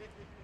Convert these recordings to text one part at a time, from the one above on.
Thank you.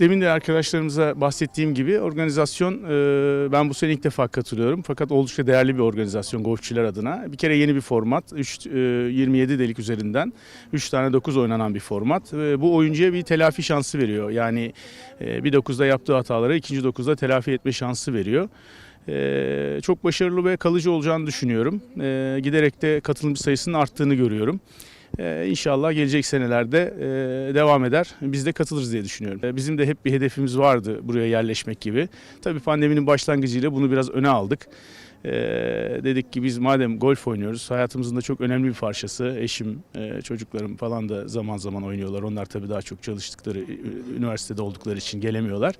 Demin de arkadaşlarımıza bahsettiğim gibi organizasyon e, ben bu sene ilk defa katılıyorum. Fakat oldukça değerli bir organizasyon golfçiler adına. Bir kere yeni bir format. 3, 27 delik üzerinden 3 tane 9 oynanan bir format. Bu oyuncuya bir telafi şansı veriyor. Yani e, bir 9'da yaptığı hataları ikinci 9'da telafi etme şansı veriyor. Çok başarılı ve kalıcı olacağını düşünüyorum. Giderek de katılımcı sayısının arttığını görüyorum. Ee, İnşallah gelecek senelerde e, devam eder. Biz de katılırız diye düşünüyorum. Ee, Bizim de hep bir hedefimiz vardı buraya yerleşmek gibi. Tabii pandeminin başlangıcıyla bunu biraz öne aldık. Ee, dedik ki biz madem golf oynuyoruz, hayatımızın da çok önemli bir parçası. Eşim, e, çocuklarım falan da zaman zaman oynuyorlar. Onlar tabii daha çok çalıştıkları, üniversitede oldukları için gelemiyorlar.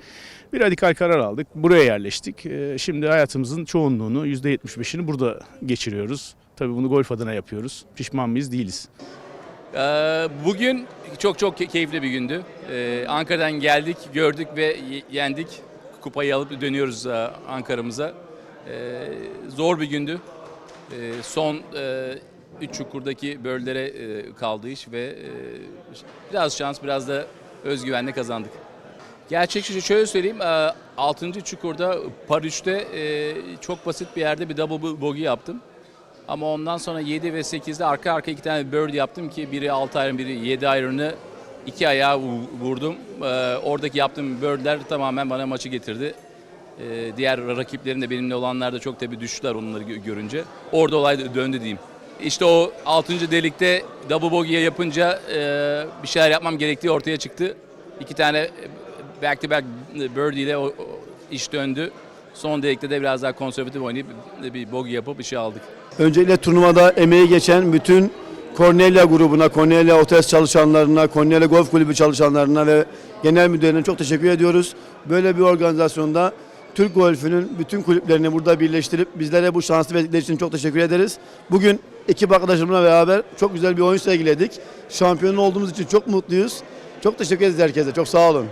Bir radikal karar aldık. Buraya yerleştik. Şimdi hayatımızın çoğunluğunu, %75'ini burada geçiriyoruz. Tabii bunu golf adına yapıyoruz. Pişman mıyız? Değiliz. Ee, Bugün çok çok key- keyifli bir gündü. Ee, Ankara'dan geldik, gördük ve yendik. Kupayı alıp dönüyoruz e, Ankara'mıza. Ee, Zor bir gündü. Son e, üç çukurdaki böllere e, kaldı iş ve biraz şans, biraz da özgüvenle kazandık. Gerçekçi şöyle söyleyeyim, 6. çukurda par 3'te e, çok basit bir yerde bir double bogey yaptım. Ama ondan sonra 7 ve 8'de arka arka iki tane bird yaptım ki biri 6 iron biri 7 iron'ı iki ayağa vu- vurdum. Ee, oradaki yaptığım birdler tamamen bana maçı getirdi. Ee, diğer rakiplerin de benimle olanlar da çok tabii düştüler onları gö- görünce. Orada olay dö- döndü diyeyim. İşte o 6. delikte double bogey yapınca e, bir şeyler yapmam gerektiği ortaya çıktı. İki tane back to back birdie ile o, o iş döndü. Son delikte de biraz daha konservatif oynayıp bir bogey yapıp işi aldık. Öncelikle turnuvada emeği geçen bütün Cornelia grubuna, Cornelia Otes çalışanlarına, Cornelia Golf Kulübü çalışanlarına ve genel müdürlerine çok teşekkür ediyoruz. Böyle bir organizasyonda Türk golfünün bütün kulüplerini burada birleştirip bizlere bu şanslı verdikleri için çok teşekkür ederiz. Bugün ekip arkadaşlarımla beraber çok güzel bir oyun sergiledik. Şampiyon olduğumuz için çok mutluyuz. Çok teşekkür ederiz herkese. Çok sağ olun.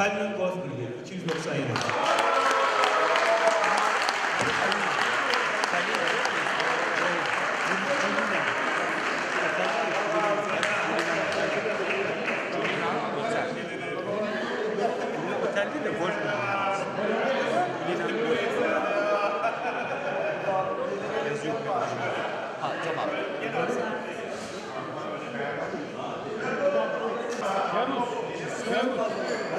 Kalbin Golf Kulübü 297. Otelde de golf